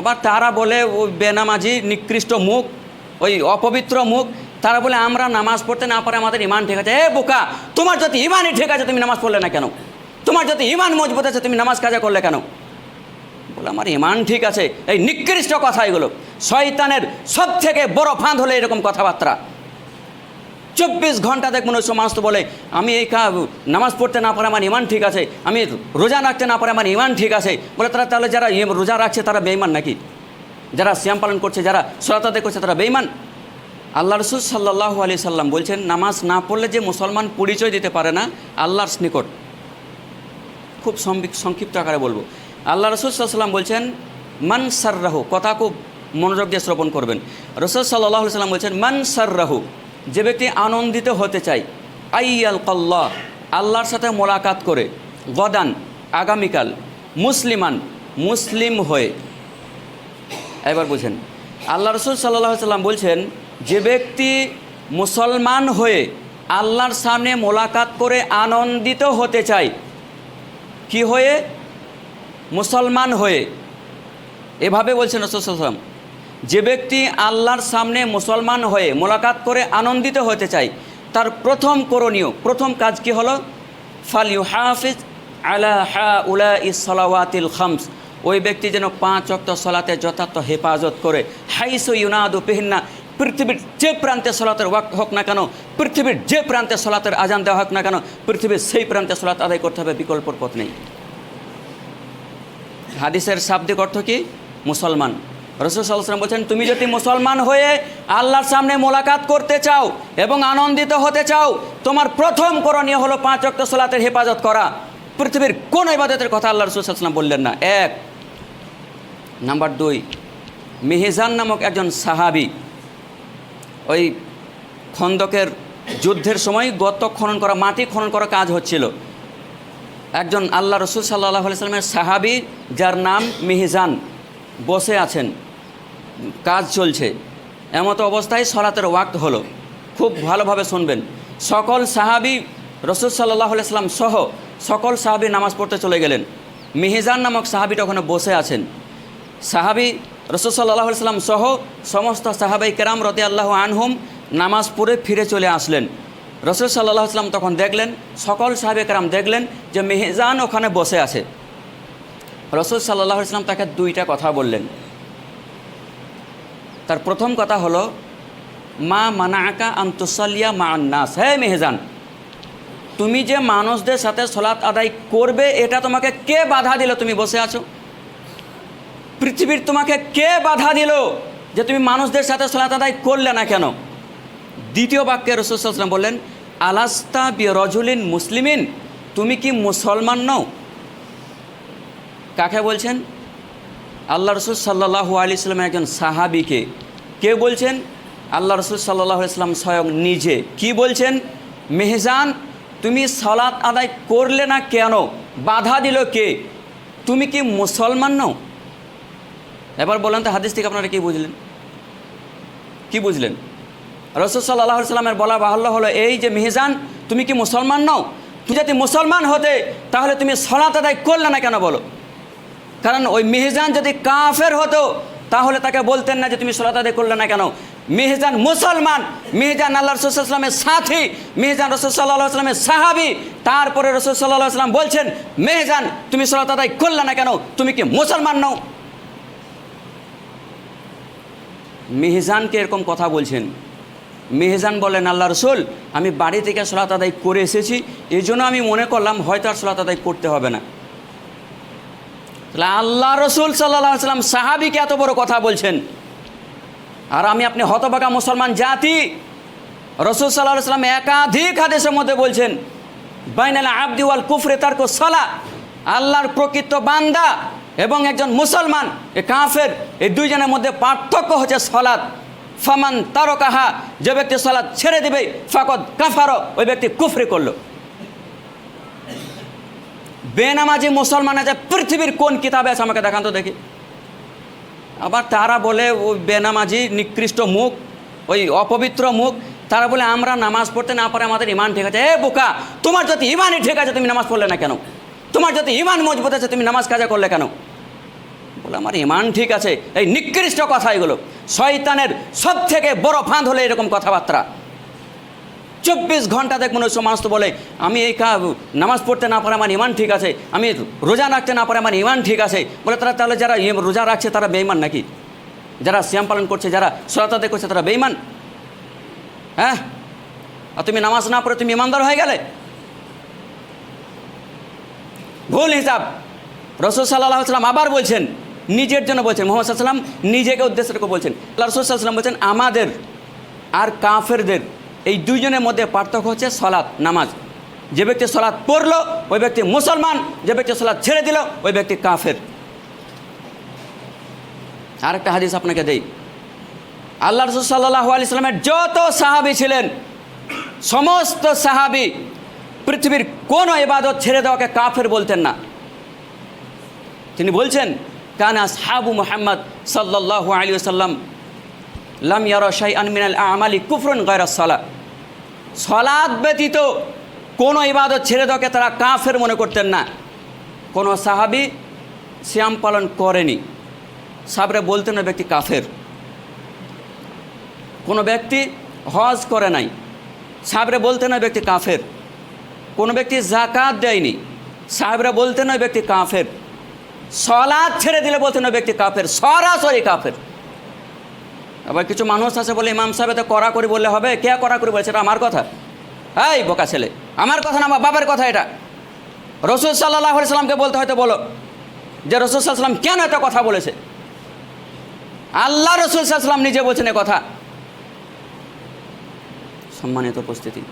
আবার তারা বলে ওই বেনামাজি, নিকৃষ্ট মুখ, ওই অপবিত্র মুখ। তারা বলে, আমরা নামাজ পড়তে না পারে আমাদের ইমান ঠিক আছে। এ বোকা, তোমার যদি ইমানই ঠিক আছে, তুমি নামাজ পড়লে না কেন? তোমার যদি ইমান মজবুত আছে, তুমি নামাজ কাজা করলে কেন? বলে, আমার ইমান ঠিক আছে। এই নিকৃষ্ট কথা এগুলো। শয়তানের সব থেকে বড় ফাঁদ হলে এরকম কথাবার্তা। চব্বিশ ঘণ্টা দেখবেন ওই তো বলে, আমি এই নামাজ পড়তে না পারে আমার ইমান ঠিক আছে, আমি রোজা রাখতে না পারে আমার ইমান ঠিক আছে। বলে, তারা তাহলে যারা ইয়ে রোজা রাখছে তারা বেইমান নাকি? যারা শ্যাম পালন করছে, যারা সরাতাতে করছে তারা বেইমান আল্লাহ রসুল সাল্লাহ আলি সাল্লাম বলছেন, নামাজ না পড়লে যে মুসলমান পরিচয় দিতে পারে না, আল্লাহর নিকট। খুব সংক্ষিপ্ত আকারে বলব। আল্লাহ রসুল সাল্লাম বলছেন, মান সার রাহু কথা খুব মনোযোগ দিয়ে শ্রবণ করবেন। রসুল সাল্লাহ সাল্লাম বলছেন, মান সার্রাহু যে ব্যক্তি আনন্দিত হতে চায় আই আল কল্লাহ আল্লাহর সাথে মোলাকাত করে, গদান, আগামীকাল, মুসলিমান, মুসলিম হয়ে। এবার বুঝেন, আল্লাহ রসুল সাল্লাহ সাল্লাম বলছেন, যে ব্যক্তি মুসলমান হয়ে আল্লাহর সামনে মোলাকাত করে আনন্দিত হতে চায়, কি হয়ে? মুসলমান হয়ে। এভাবে বলছেন রসুলাম যে ব্যক্তি আল্লাহর সামনে মুসলমান হয়ে মোলাকাত করে আনন্দিত হতে চায়, তার প্রথম করণীয়, প্রথম কাজ কি হলো? ফাল ইউ হাফিজ আলা হা উলা ইসলাওয়াতিল খামস। ওই ব্যক্তি যেন পাঁচ অক্ত সলাতে যথার্থ হেফাজত করে। হাইসো ইউনাদু পেহিন্না পৃথিবীর যে প্রান্তে সলাতের ওয়াক হোক না কেন, পৃথিবীর যে প্রান্তে সলাতের আজান দেওয়া হোক না কেন, পৃথিবীর সেই প্রান্তে সলাত আদায় করতে হবে, বিকল্পর পথ নেই। হাদিসের শাব্দিক অর্থ কি? মুসলমান। রসুল সাল্লাম বলছেন, তুমি যদি মুসলমান হয়ে আল্লাহর সামনে মোলাকাত করতে চাও এবং আনন্দিত হতে চাও, তোমার প্রথম করণীয় হলো পাঁচ অক্ট সলাতের হেফাজত করা। পৃথিবীর কোন ইবাদতের কথা আল্লাহ রসুল সাল্লাম বললেন না। এক। নাম্বার দুই, মেহেজান নামক একজন সাহাবি ওই খন্দকের যুদ্ধের সময় গত খনন করা, মাটি খনন করা কাজ হচ্ছিল। একজন আল্লাহ রসুল সাল্লাহ সাল্লামের সাহাবি, যার নাম মিহিজান, বসে আছেন। কাজ চলছে। এমতো অবস্থায় সলাতের ওয়াক্ত হলো। খুব ভালোভাবে শুনবেন। সকল সাহাবি রসুল সাল্লাহ সাল্লাম সহ সকল সাহাবি নামাজ পড়তে চলে গেলেন। মিহিজান নামক সাহাবিটা ওখানে বসে আছেন। সাহাবি রসুল সাল্লাহ সাল্লাম সহ সমস্ত সাহাবাই কেরাম রতে আল্লাহ আনহুম নামাজ পড়ে ফিরে চলে আসলেন। রসুল সাল্লাহ সাল্লাম তখন দেখলেন, সকল সাহাবে কেরাম দেখলেন যে মেহজান ওখানে বসে আছে। রসুল সাল্লাহ সাল্লাম তাকে দুইটা কথা বললেন। তার প্রথম কথা হলো, মা মানাকা আন্তসালিয়া মা আন্নাস হ্যাঁ মেহজান, তুমি যে মানুষদের সাথে সলাৎ আদায় করবে, এটা তোমাকে কে বাধা দিল তুমি বসে আছো? পৃথিবীর তোমাকে কে বাধা দিল যে তুমি মানুষদের সাথে সলাত আদায় করলে না কেন? দ্বিতীয় বাক্যে রসুলাম বললেন, আলাস্তা বি রজুলিন মুসলিমিন? তুমি কি মুসলমান নও? কাকে বলছেন? আল্লাহ রসুল সাল্লাহ আলি সাল্লামের একজন সাহাবিকে কে বলছেন? আল্লাহ রসুল সাল্লাহ ইসলাম স্বয়ং নিজে। কি বলছেন? মেহজান, তুমি সালাত আদায় করলে না কেন? বাধা দিল কে? তুমি কি মুসলমান নও? এবার বলেন তো হাদিস থেকে আপনারা কি বুঝলেন? কি বুঝলেন? রসদ সাল্লাহ সাল্লামের বলা বাহল্য হলো এই যে, মিহিজান, তুমি কি মুসলমান নও? তুমি যদি মুসলমান হতে, তাহলে তুমি সলাত আদায় করলে না কেন বলো? কারণ ওই মিহিজান যদি কাফের হতো, তাহলে তাকে বলতেন না যে তুমি সলাত আদায় করলে না কেন? মিহিজান মুসলমান, মিহিজান আল্লাহ রসুলামের সাথী, মিহিজান রসুল সাল্লাহ আসলামের সাহাবি, তারপরে রসুল সাল্লাহ আসলাম বলছেন, মেহজান, তুমি সলাত আদায় করলে না কেন? তুমি কি মুসলমান নও? মেহজানকে এরকম কথা বলছেন। মেহজান বলেন আল্লাহ রসুল, আমি বাড়ি থেকে সলাত আদায় করে এসেছি এই জন্য আমি মনে করলাম হয়তো আর সলাত আদায় করতে হবে না। তাহলে আল্লাহ রসুল সাল্লাহ সাল্লাম সাহাবিকে এত বড় কথা বলছেন। আর আমি আপনি হতবাকা মুসলমান জাতি, রসুল সাল্লাহ সাল্লাম একাধিক হাদেশের মধ্যে বলছেন, বাইনাল আবদিওয়াল কুফরে তার সালা, আল্লাহর প্রকৃত বান্দা এবং একজন মুসলমান, এ কাফের, এই দুইজনের মধ্যে পার্থক্য হচ্ছে সলাদ ফামান তারো কাহা যে ব্যক্তি সলাদ ছেড়ে দেবে ফাকত কাফারো, ওই ব্যক্তি কুফরি করল। বেনামাজি মুসলমান আছে পৃথিবীর কোন কিতাবে আছে আমাকে দেখান তো দেখি। আবার তারা বলে ওই বেনামাজি নিকৃষ্ট মুখ, ওই অপবিত্র মুখ, তারা বলে আমরা নামাজ পড়তে না পারে আমাদের ইমান ঠিক আছে। এ বোকা, তোমার যদি ইমানই ঠিক আছে তুমি নামাজ পড়লে না কেন? তোমার যদি ইমান মজবুত আছে তুমি নামাজ কাজা করলে কেন? বলে আমার ইমান ঠিক আছে। এই নিকৃষ্ট কথা এগুলো। শয়তানের সব থেকে বড় ফাঁদ হলে এরকম কথাবার্তা। চব্বিশ ঘণ্টা দেখবেন ওই সমাজ তো বলে, আমি এই নামাজ পড়তে না পারে আমার ইমান ঠিক আছে, আমি রোজা রাখতে না পারে আমার ইমান ঠিক আছে। বলে তারা তাহলে যারা রোজা রাখছে তারা বেইমান নাকি? যারা শ্যাম পালন করছে, যারা সরাতাতে করছে তারা বেইমান হ্যাঁ? আর তুমি নামাজ না পড়ে তুমি ইমানদার হয়ে গেলে? ভুল হিসাব। রসুল সাল্লাহ সাল্লাম আবার বলছেন, নিজের জন্য বলছেন, মোহাম্মদ সাল্লাম নিজেকে উদ্দেশ্য করে বলছেন। রসুল সাল্লাম বলছেন, আমাদের আর কাফেরদের এই দুইজনের মধ্যে পার্থক্য হচ্ছে সলাৎ নামাজ। যে ব্যক্তি সলাৎ পড়ল, ওই ব্যক্তি মুসলমান, যে ব্যক্তি সলাৎ ছেড়ে দিল, ওই ব্যক্তি কাফের। আরেকটা হাদিস আপনাকে দেই। আল্লাহ রসুল সাল্লাহ আলি সাল্লামের যত সাহাবি ছিলেন, সমস্ত সাহাবি পৃথিবীর কোনো ইবাদত ছেড়ে দেওয়াকে কাফের বলতেন না। তিনি বলছেন, কানা সাহাবু মোহাম্মদ সাল্লাহ আলী সাল্লাম লাম ইয়ারা আনমিনাল আমালি কুফরন গয়রা সালা সলাদ ব্যতীত কোনো ইবাদত ছেড়ে দেওয়াকে তারা কাফের মনে করতেন না। কোনো সাহাবি শ্যাম পালন করেনি। সাবরে বলতেন না ব্যক্তি কাফের। কোনো ব্যক্তি হজ করে নাই। সাবরে বলতেন না ব্যক্তি কাফের। কোনো ব্যক্তি জাকাত দেয়নি। সাহেবরা বলতেন ওই ব্যক্তি কাফের। সলাদ ছেড়ে দিলে বলতেন ওই ব্যক্তি কাফের। সরাসরি কাফের। আবার কিছু মানুষ আছে বলে ইমাম সাহেব তো করা করি বললে হবে? কে করা করি বলে? সেটা আমার কথা। এই বোকা ছেলে, আমার কথা না, আমার বাবার কথা এটা। রসুল সাল্লাহ সাল্লামকে বলতে হয়তো বলো যে রসুল সাল্লাম কেন এত কথা বলেছে? আল্লাহ রসুল সাল্লাম নিজে বলছেন কথা। সম্মানিত উপস্থিতি।